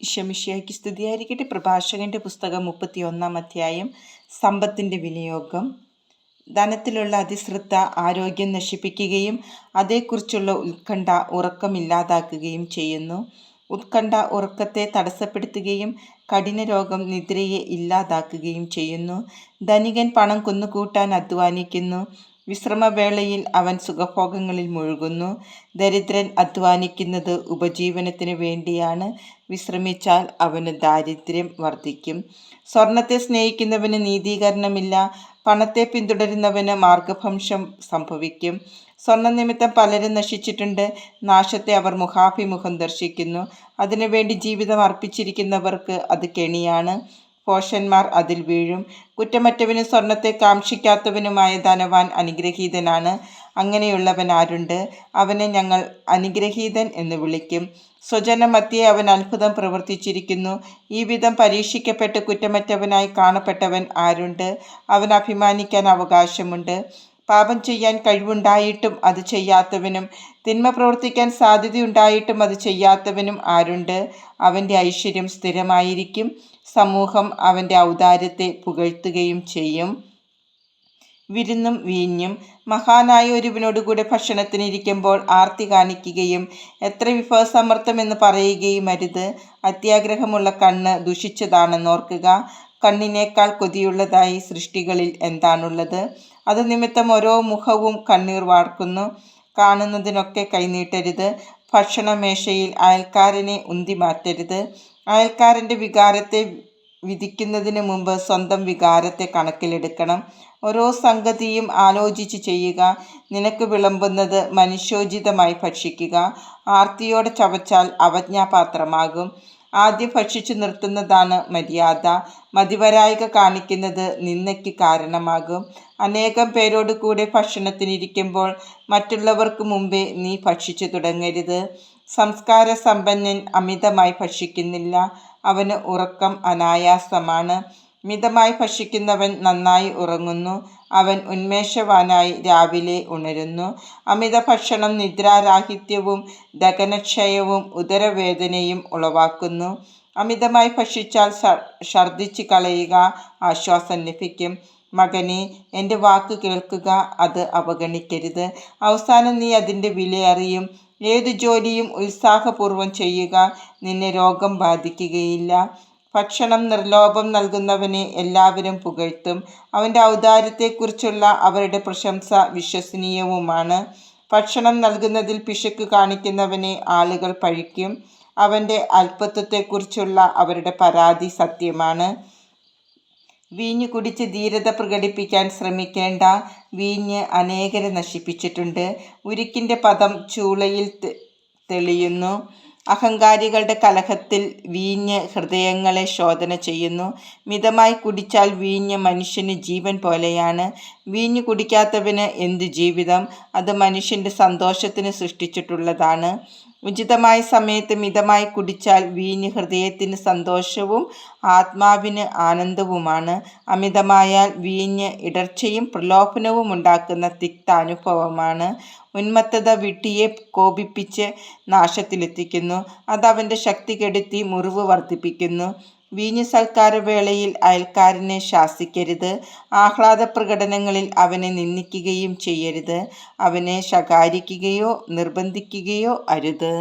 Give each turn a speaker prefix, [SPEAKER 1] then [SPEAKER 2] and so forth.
[SPEAKER 1] ഈശോമിഷിയാക്കി സ്തുതിയായിരിക്കട്ടെ. പ്രഭാഷകന്റെ പുസ്തകം മുപ്പത്തി ഒന്നാം അധ്യായം സമ്പത്തിന്റെ വിനിയോഗം. ധനത്തിലുള്ള അതിശ്രദ്ധ ആരോഗ്യം നശിപ്പിക്കുകയും അതേക്കുറിച്ചുള്ള ഉത്കണ്ഠ ഉറക്കമില്ലാതാക്കുകയും ചെയ്യുന്നു. ഉത്കണ്ഠ ഉറക്കത്തെ തടസ്സപ്പെടുത്തുകയും കഠിന രോഗം നിദ്രയെ ഇല്ലാതാക്കുകയും ചെയ്യുന്നു. ധനികൻ പണം കുന്നുകൂട്ടാൻ അധ്വാനിക്കുന്നു. വിശ്രമവേളയിൽ അവൻ സുഖഭോഗങ്ങളിൽ മുഴുകുന്നു. ദരിദ്രൻ അധ്വാനിക്കുന്നത് ഉപജീവനത്തിന് വേണ്ടിയാണ്. വിശ്രമിച്ചാൽ അവന് ദാരിദ്ര്യം വർദ്ധിക്കും. സ്വർണത്തെ സ്നേഹിക്കുന്നവന് നീതീകരണമില്ല. പണത്തെ പിന്തുടരുന്നവന് മാർഗഭംശം സംഭവിക്കും. സ്വർണ നിമിത്തം പലരും നശിച്ചിട്ടുണ്ട്. നാശത്തെ അവർ മുഖാഭിമുഖം ദർശിക്കുന്നു. അതിനുവേണ്ടി ജീവിതം അർപ്പിച്ചിരിക്കുന്നവർക്ക് അത് കെണിയാണ്. പോഷന്മാർ അതിൽ വീഴും. കുറ്റമറ്റവനും സ്വർണത്തെ കാക്ഷിക്കാത്തവനുമായ ധനവാൻ അനുഗ്രഹീതനാണ്. അങ്ങനെയുള്ളവൻ ആരുണ്ട്? അവനെ ഞങ്ങൾ അനുഗ്രഹീതൻ എന്ന് വിളിക്കും. സ്വജനമധ്യേ അവൻ അത്ഭുതം പ്രവർത്തിച്ചിരിക്കുന്നു. ഈ വിധം പരീക്ഷിക്കപ്പെട്ട് കുറ്റമറ്റവനായി കാണപ്പെട്ടവൻ ആരുണ്ട്? അവൻ അഭിമാനിക്കാൻ അവകാശമുണ്ട്. പാപം ചെയ്യാൻ കഴിവുണ്ടായിട്ടും അത് ചെയ്യാത്തവനും തിന്മ പ്രവർത്തിക്കാൻ സാധ്യതയുണ്ടായിട്ടും അത് ചെയ്യാത്തവനും ആരുണ്ട്? അവന്റെ ഐശ്വര്യം സ്ഥിരമായിരിക്കും. സമൂഹം അവന്റെ ഔദാര്യത്തെ പുകഴ്ത്തുകയും ചെയ്യും. വിരുന്നും വീഞ്ഞും. മഹാനായ ഒരുവിനോടുകൂടെ ഭക്ഷണത്തിനിരിക്കുമ്പോൾ ആർത്തി കാണിക്കുകയും എത്ര വിഭവസമർത്ഥമെന്ന് പറയുകയും അരുത്. അത്യാഗ്രഹമുള്ള കണ്ണ് ദുഷിച്ചതാണെന്നോർക്കുക കണ്ണിനേക്കാൾ കൊതിയുള്ളതായി സൃഷ്ടികളിൽ എന്താണുള്ളത്? അത് നിമിത്തം ഓരോ മുഖവും കണ്ണീർ വാർക്കുന്നു. കാണുന്നതിനൊക്കെ കൈനീട്ടരുത്. ഭക്ഷണമേശയിൽ അയൽക്കാരനെ ഉന്തി മാറ്റരുത് അയൽക്കാരന്റെ വികാരത്തെ വിധിക്കുന്നതിന് മുമ്പ് സ്വന്തം വികാരത്തെ കണക്കിലെടുക്കണം. ഓരോ സംഗതിയും ആലോചിച്ച് ചെയ്യുക. നിനക്ക് വിളമ്പുന്നത് മനുഷ്യോചിതമായി ഭക്ഷിക്കുക. ആർത്തിയോടെ ചവച്ചാൽ അവജ്ഞാപാത്രമാകും. ആദ്യം ഭക്ഷിച്ചു നിർത്തുന്നതാണ് മര്യാദ. മതിവരായിക കാണിക്കുന്നത് നിന്നയ്ക്ക് കാരണമാകും. അനേകം പേരോട് കൂടെ ഭക്ഷണത്തിനിരിക്കുമ്പോൾ മറ്റുള്ളവർക്ക് മുമ്പേ നീ ഭക്ഷിച്ചു തുടങ്ങരുത്. സംസ്കാര സമ്പന്നൻ അമിതമായി ഭക്ഷിക്കുന്നില്ല. അവന് ഉറക്കം അനായാസമാണ്. മിതമായി ഭക്ഷിക്കുന്നവൻ നന്നായി ഉറങ്ങുന്നു. അവൻ ഉന്മേഷവാനായി രാവിലെ ഉണരുന്നു. അമിത ഭക്ഷണം നിദ്രാരാഹിത്യവും ദഹനക്ഷയവും ഉദരവേദനയും ഉളവാക്കുന്നു. അമിതമായി ഭക്ഷിച്ചാൽ ഛർദ്ദിച്ച് കളയുക ആശ്വാസം ലഭിക്കും. മകനെ എന്റെ വാക്ക് കേൾക്കുക അത് അവഗണിക്കരുത്. അവസാനം നീ അതിന്റെ വില അറിയും. ഏത് ജോലിയും ഉത്സാഹപൂർവം ചെയ്യുക നിന്നെ രോഗം ബാധിക്കുകയില്ല. ഭക്ഷണം നിർലോഭം നൽകുന്നവനെ എല്ലാവരും പുകഴ്ത്തും. അവന്റെ ഔദാര്യത്തെക്കുറിച്ചുള്ള അവരുടെ പ്രശംസ വിശ്വസനീയവുമാണ്. ഭക്ഷണം നൽകുന്നതിൽ പിശക്ക് കാണിക്കുന്നവനെ ആളുകൾ പഴിക്കും. അവന്റെ അല്പത്വത്തെക്കുറിച്ചുള്ള അവരുടെ പരാതി സത്യമാണ്. വീഞ്ഞ് കുടിച്ച് ധീരത പ്രകടിപ്പിക്കാൻ ശ്രമിക്കേണ്ട വീഞ്ഞ് അനേകരെ നശിപ്പിച്ചിട്ടുണ്ട്. ഉരുക്കിന്റെ പദം ചൂളയിൽ തെളിയുന്നു. അഹങ്കാരികളുടെ കലഹത്തിൽ വീഞ്ഞ് ഹൃദയങ്ങളെ ശോധന ചെയ്യുന്നു. മിതമായി കുടിച്ചാൽ വീഞ്ഞ് മനുഷ്യന് ജീവൻ പോലെയാണ്. വീഞ്ഞ് കുടിക്കാത്തവന് എന്ത് ജീവിതം? അത് മനുഷ്യന്റെ സന്തോഷത്തിന് സൃഷ്ടിച്ചിട്ടുള്ളതാണ്. ഉചിതമായ സമയത്ത് മിതമായി കുടിച്ചാൽ വീഞ്ഞ് ഹൃദയത്തിന് സന്തോഷവും ആത്മാവിന് ആനന്ദവുമാണ്. അമിതമായാൽ വീഞ്ഞ് ഇടർച്ചയും പ്രലോഭനവും ഉണ്ടാക്കുന്ന തിക്താനുഭവമാണ്. ഉന്മത്തത വിട്ടിയെ കോപിപ്പിച്ച് നാശത്തിലെത്തിക്കുന്നു. അതവന്റെ ശക്തി കെടുത്തി മുറിവ് വർദ്ധിപ്പിക്കുന്നു. വീഞ്ഞു സൽക്കാരവേളയിൽ അയൽക്കാരനെ ശാസിക്കരുത്. ആഹ്ലാദ പ്രകടനങ്ങളിൽ അവനെ നിന്ദിക്കുകയും ചെയ്യരുത്. അവനെ ശകാരിക്കുകയോ നിർബന്ധിക്കുകയോ അരുത്.